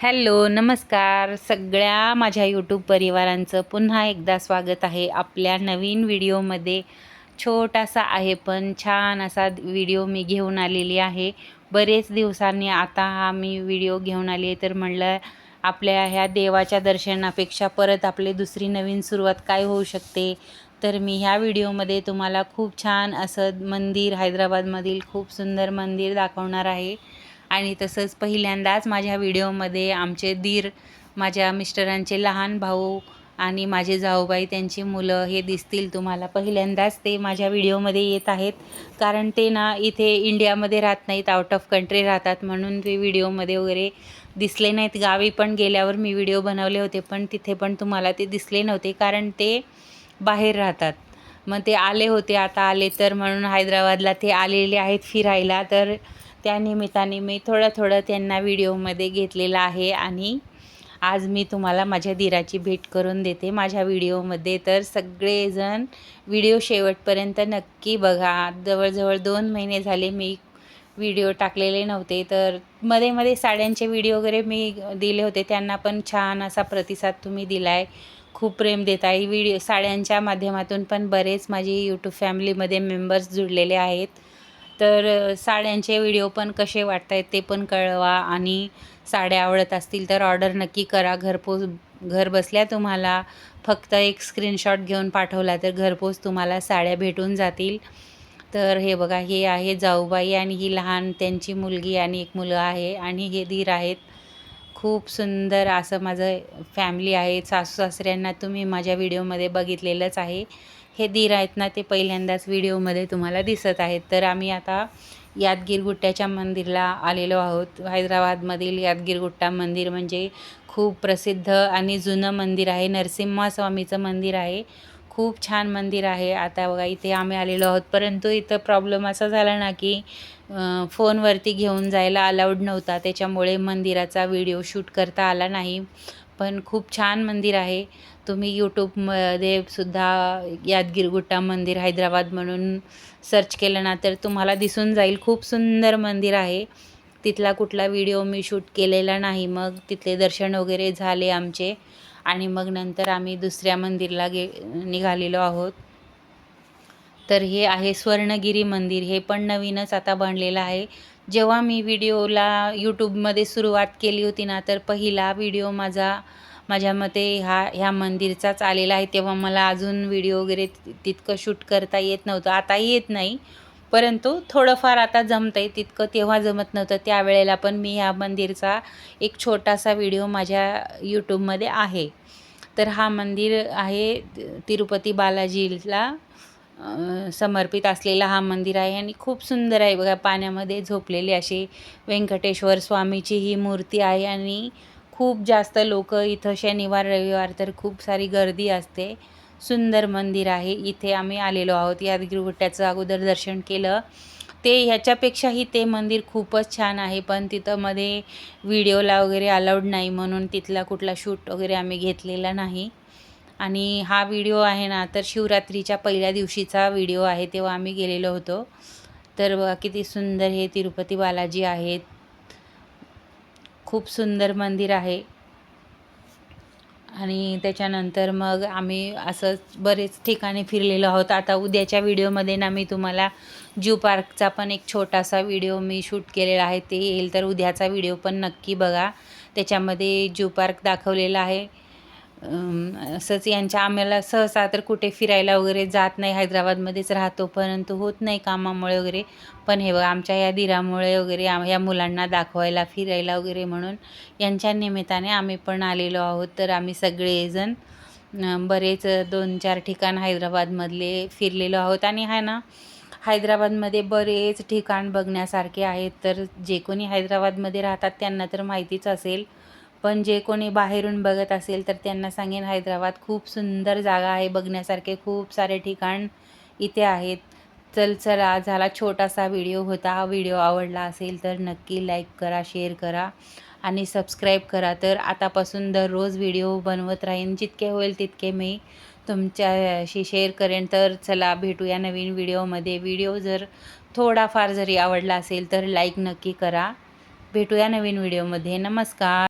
Hello नमस्कार. सगळ्या माझ्या यूट्यूब परिवारांचं पुन्हा एकदा स्वागत आहे आपल्या नवीन व्हिडिओमध्ये. छोटासा आहे पण छान असा व्हिडिओ मी घेऊन आलेली आहे. बरेच दिवसांनी आता हा मी व्हिडिओ घेऊन आली आहे. तर म्हणलं आपल्या ह्या देवाच्या दर्शनापेक्षा परत आपली दुसरी नवीन सुरुवात काय होऊ शकते? तर मी ह्या व्हिडिओमध्ये तुम्हाला खूप छान असं मंदिर हैदराबादमधील खूप सुंदर मंदिर दाखवणार आहे. आणि तसंच पहिल्यांदाच माझ्या व्हिडिओमध्ये आमचे दीर माझ्या मिस्टरांचे लहान भाऊ आणि माझे जाऊबाई त्यांची मुलं हे दिसतील तुम्हाला. पहिल्यांदाच ते माझ्या व्हिडिओमध्ये येत आहेत. कारण ते ना इथे इंडियामध्ये राहत नाहीत आउट ऑफ कंट्री राहतात म्हणून ते व्हिडिओमध्ये वगैरे दिसले नाहीत. गावी पण गेल्यावर मी व्हिडिओ बनवले होते पण तिथे पण तुम्हाला ते दिसले नव्हते कारण ते बाहेर राहतात. मग ते आले होते आता आले तर म्हणून हैदराबादला ते आलेले आहेत फिरायला. तर त्यानिमित्ताने मी थोडं थोडं त्यांना व्हिडिओमध्ये घेतलेलं आहे आणि आज मी तुम्हाला माझ्या दिराची भेट करून देते. माझ्या व्हिडिओमध्ये तर सगळेजण व्हिडिओ शेवटपर्यंत नक्की बघा. जवळजवळ दोन महिने झाले मी व्हिडिओ टाकलेले नव्हते. तर मध्ये मध्ये साड्यांचे व्हिडिओ वगैरे मी दिले होते. त्यांना पण छान असा प्रतिसाद तुम्ही दिला आहे खूप प्रेम देत आहे व्हिडिओ साड्यांच्या माध्यमातून पण बरेच माझी यूट्यूब फॅमिलीमध्ये मेंबर्स जुळलेले आहेत. तर साड्यांचे व्हिडिओ पण कसे वाटत आहेत ते पण कळवा आणि साड्या आवडत असतील तर ऑर्डर नक्की करा. घरपोच घर बसल्या तुम्हाला फक्त एक स्क्रीनशॉट घेऊन पाठवला तर घरपोच तुम्हाला साड्या भेटून जातील. तर हे बघा हे आहे जाऊबाई आणि ही लहान त्यांची मुलगी आणि एक मुलगा आहे आणि हे धीर आहेत. खूप सुंदर असं माझं फॅमिली आहे. सासू सासऱ्यांना तुम्ही माझ्या व्हिडिओमध्ये बघितलेलंच आहे. हे दीर आहेत ना ते पहिल्यांदाच व्हिडिओमध्ये तुम्हाला दिसत आहेत. तर आम्ही आता यादगीरगुट्ट्याच्या मंदिरला आलेलो आहोत. हैदराबादमधील यादगीरगुट्टा मंदिर म्हणजे खूप प्रसिद्ध आणि जुनं मंदिर आहे. नरसिंहस्वामीचं मंदिर आहे. खूप छान मंदिर आहे. आता बघा इथे आम्ही आलेलो आहोत. परंतु इथं प्रॉब्लेम असा झाला ना की फोनवरती घेऊन जायला अलाउड नव्हता. त्याच्यामुळे मंदिराचा व्हिडिओ शूट करता आला नाही. पण खूप छान मंदिर आहे. तुम्ही यूट्यूबमध्ये सुद्धा यादगीरगुट्टा मंदिर हैदराबाद म्हणून सर्च केलं ना तर तुम्हाला दिसून जाईल. खूप सुंदर मंदिर आहे. तिथला कुठला व्हिडिओ मी शूट केलेला नाही. मग तिथले दर्शन वगैरे झाले आमचे. आणि मग नंतर आम्ही दुसऱ्या मंदिरला गे निघालेलो आहोत. तर हे आहे स्वर्णगिरी मंदिर. हे पण नवीनच आता बनलेलं आहे. जेव्हा मी व्हिडिओला यूट्यूबमध्ये सुरुवात केली होती ना तर पहिला व्हिडिओ माझा माझ्या मते हा ह्या मंदिरचाच आलेला आहे. तेव्हा मला अजून व्हिडिओ वगैरे तितकं शूट करता येत नव्हतं. आता येत नाही परंतु थोडंफार आता जमतं आहे तितकं तेव्हा जमत नव्हतं. त्यावेळेला पण मी ह्या मंदिरचा एक छोटासा व्हिडिओ माझ्या यूट्यूबमध्ये आहे. तर हा मंदिर आहे तिरुपती बालाजीला समर्पित असलेला हा मंदिर आहे आणि खूप सुंदर आहे. बघा पाण्यामध्ये झोपलेली अशी व्यंकटेश्वर स्वामीची ही मूर्ती आहे आणि खूप जास्त लोक इथं शनिवार रविवार तर खूप सारी गर्दी असते. सुंदर मंदिर आहे. इथे आम्ही आलेलो आहोत. यादगिरीगुट्ट्याचं अगोदर दर्शन केलं. ते ह्याच्यापेक्षाही ते मंदिर खूपच छान आहे पण तिथं मध्ये व्हिडिओला वगैरे अलाउड नाही म्हणून तिथला कुठला शूट वगैरे आम्ही घेतलेला नाही. आणि हा व्हिडिओ आहे ना तर शिवरात्रीच्या पहिल्या दिवशीचा व्हिडिओ आहे तेव्हा आम्ही गेलेलो होतो. तर बघा किती सुंदर हे तिरुपती बालाजी आहेत. खूप सुंदर मंदिर आहे. आणि त्याच्यानंतर मग आम्ही असंच बरेच ठिकाणी फिरलेलो आहोत. आता उद्याच्या व्हिडिओमध्ये ना मी तुम्हाला जू पार्कचा पण एक छोटासा व्हिडिओ मी शूट केलेला आहे. ते येईल तर उद्याचा व्हिडिओ पण नक्की बघा. त्याच्यामध्ये जू पार्क दाखवलेला आहे. असंच यांच्या आम्हाला सहसा तर कुठे फिरायला वगैरे जात नाही हैदराबादमध्येच राहतो परंतु होत नाही कामामुळे वगैरे. पण हे बघा आमच्या या दिरामुळे वगैरे आम या मुलांना दाखवायला फिरायला वगैरे म्हणून यांच्या निमित्ताने आम्ही पण आलेलो आहोत. तर आम्ही सगळेजण बरेच दोन चार ठिकाण हैदराबादमधले फिरलेलो आहोत. आणि हा ना हैदराबादमध्ये बरेच ठिकाण बघण्यासारखे आहेत. तर जे कोणी हैदराबादमध्ये राहतात त्यांना तर माहितीच असेल. पण जे कोणी बाहेरून बघत असेल तर त्यांना सांगेन हैदराबाद खूप सुंदर जागा आहे बघण्यासारखे खूप सारे ठिकाण इथे आहेत. चल चला झाला छोटासा व्हिडिओ होता हा व्हिडिओ आवडला असेल तर नक्की लाईक करा शेअर करा आणि सबस्क्राईब करा. तर आतापासून दररोज व्हिडिओ बनवत राहीन जितके होईल तितके मी तुमच्याशी शेअर करेन. तर चला भेटूया नवीन व्हिडिओमध्ये. व्हिडिओ जर थोडाफार जरी आवडला असेल तर लाईक नक्की करा. भेटूया नवीन व्हिडिओमध्ये. नमस्कार.